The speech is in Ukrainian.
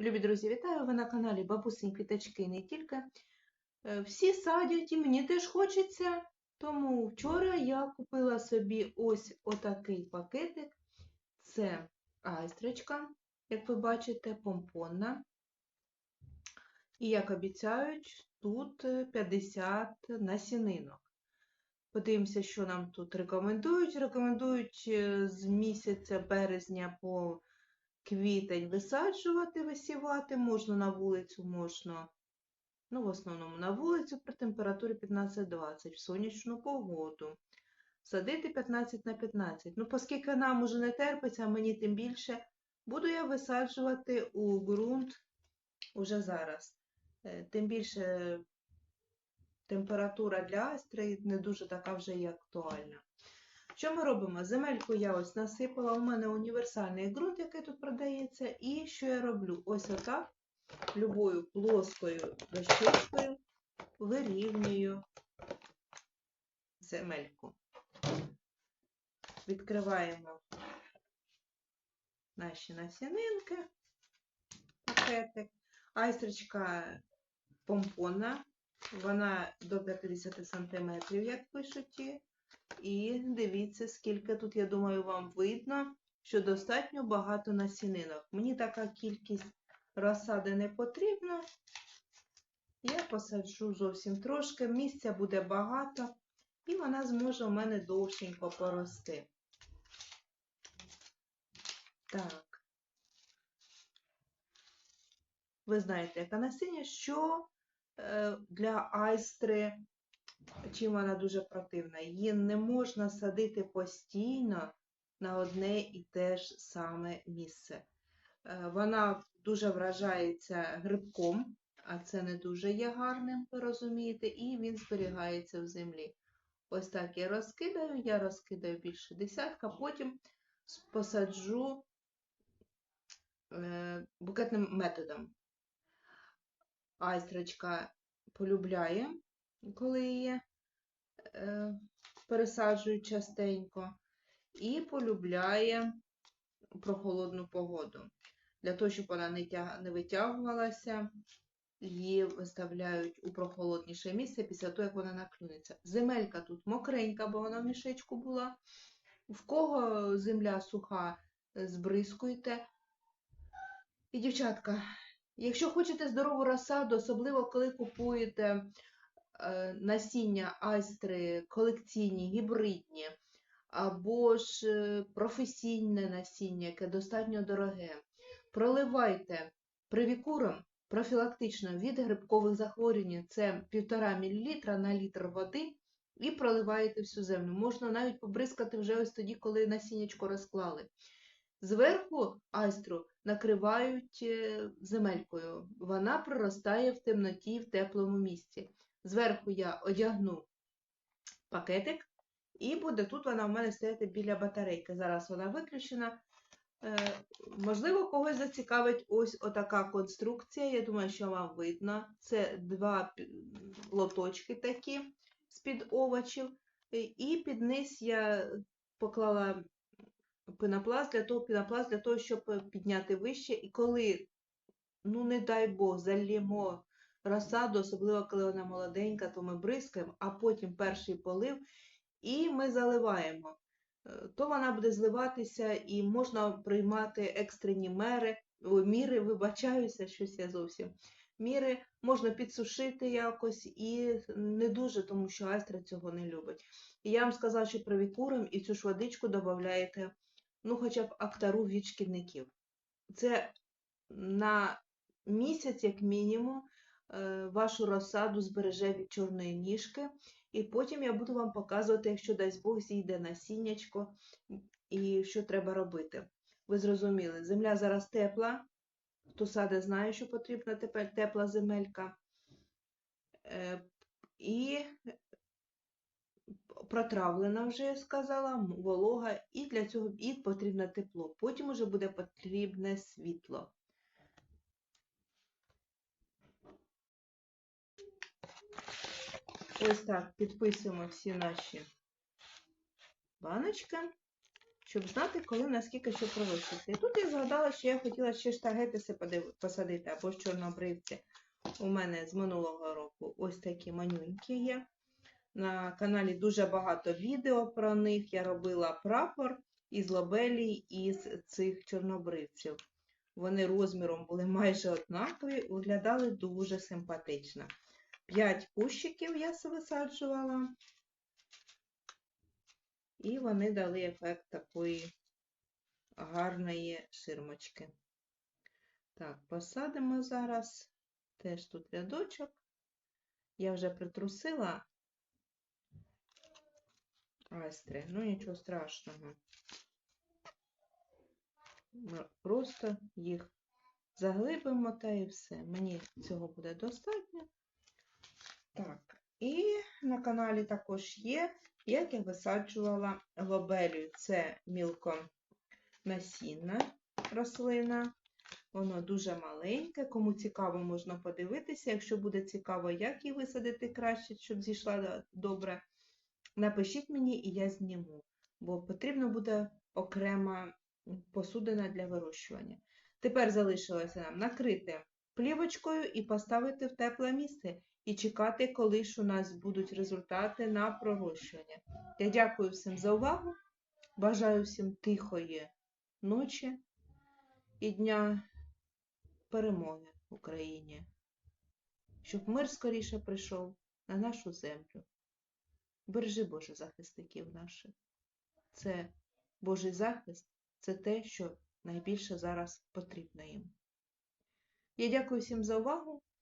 Любі друзі, вітаю! Ви на каналі Бабусині Квіточки не тільки. Е, Всі садять і мені теж хочеться. Тому вчора я купила собі ось отакий пакетик. Це айстричка, як ви бачите, помпонна. І, як обіцяють, тут е, 50 насінинок. Подивимося, що нам тут рекомендують. Рекомендують е, з місяця березня по квітень висаджувати, висівати. Можна на вулицю, можна, ну, в основному на вулицю при температурі 15-20 в сонячну погоду. Садити 15 на 15. Ну, оскільки нам уже не терпиться, а мені тим більше, буду я висаджувати у ґрунт уже зараз. Е, Тим більше температура для астри не дуже така вже і актуальна. Що ми робимо? Земельку я ось насипала, у мене універсальний ґрунт, який тут продається. І що я роблю? Ось отак, любою плоскою дощечкою вирівнюю земельку. Відкриваємо наші насінинки, пакетик. Айстричка помпонна, вона до 50 см, як пишуть. ті. І дивіться, скільки тут, я думаю, вам видно, що достатньо багато насінинок. Мені така кількість розсади не потрібна. Я посаджу зовсім трошки, місця буде багато, і вона зможе у мене довшенько порости. Так. Ви знаєте, яка насіння, що е, для айстри чим вона дуже противна. Її не можна садити постійно на одне і те ж саме місце. Е, Вона дуже вражається грибком, а це не дуже є гарним, ви розумієте, і він зберігається в землі. Ось так я розкидаю, я розкидаю більше десятка, потім посаджу е, букетним методом. Айстрочка полюбляє коли її е, пересаджують частенько, і полюбляє прохолодну погоду. Для того, щоб вона не, тяг... не витягувалася, її виставляють у прохолодніше місце після того, як вона наклюнеться. Земелька тут мокренька, бо вона в мішечку була. В кого земля суха, збризкуйте. І, дівчатка, якщо хочете здорову розсаду, особливо коли купуєте насіння айстри колекційні, гібридні, або ж е, професійне насіння, яке достатньо дороге, проливайте привікуром профілактично від грибкових захворювань, це 1,5 мл на літр води, і проливаєте всю землю. Можна навіть побризкати вже ось тоді, коли насіннячко розклали. Зверху айстру накривають е, земелькою. Вона проростає в темноті в теплому місці. Зверху я одягну пакетик, і буде тут вона в мене стояти біля батарейки. Зараз вона виключена. Е, можливо, когось зацікавить ось отака конструкція. Я думаю, що вам видно. Це два лоточки такі з-під овочів. Е, І під низ я поклала пенопласт для того, пінопласт для того, щоб підняти вище. І коли, ну не дай Бог, зальємо розсаду, особливо коли вона молоденька, то ми бризкаємо, а потім перший полив, і ми заливаємо. Е, То вона буде зливатися і можна приймати екстрені мери, міри, вибачаюся, щось я зовсім. Міри можна підсушити якось і не дуже, тому що айстра цього не любить. І я вам сказала, що привікуром і цю ж водичку додаєте, ну, хоча б актару від шкідників. Це на місяць, як мінімум, вашу розсаду збереже від чорної ніжки. І потім я буду вам показувати, якщо дасть Бог зійде насіннячко і що треба робити. Ви зрозуміли, земля зараз тепла. Хто саде знає, що потрібна тепер тепла земелька. Е, І протравлена вже я сказала, волога, і для цього і потрібно тепло. Потім уже буде потрібне світло. Ось так підписуємо всі наші баночки, щоб знати, коли наскільки що пророщувати. І тут я згадала, що я хотіла ще штагетиси посадити або ж чорнобривці. У мене з минулого року ось такі манюнькі є. На каналі дуже багато відео про них. Я робила прапор із лобелій із цих чорнобривців. Вони розміром були майже однакові, виглядали дуже симпатично. П'ять кущиків я висаджувала. І вони дали ефект такої гарної ширмочки. Так, посадимо зараз теж тут рядочок. Я вже притрусила айстри, ну нічого страшного. Просто їх заглибимо та і все. Мені цього буде достатньо. Так, і на каналі також є, як я висаджувала лобелію. Це мілконасінна рослина. Воно дуже маленьке. Кому цікаво, можна подивитися. Якщо буде цікаво, як її висадити краще, щоб зійшла добре, напишіть мені і я зніму, бо потрібно буде окрема посудина для вирощування. Тепер залишилося нам накрити плівочкою і поставити в тепле місце і чекати, коли ж у нас будуть результати на пророщування. Я дякую всім за увагу. Бажаю всім тихої ночі і дня перемоги в Україні, щоб мир скоріше прийшов на нашу землю. Бережи Боже захисників наших. Це Божий захист це те, що найбільше зараз потрібно їм. Я дякую всім за увагу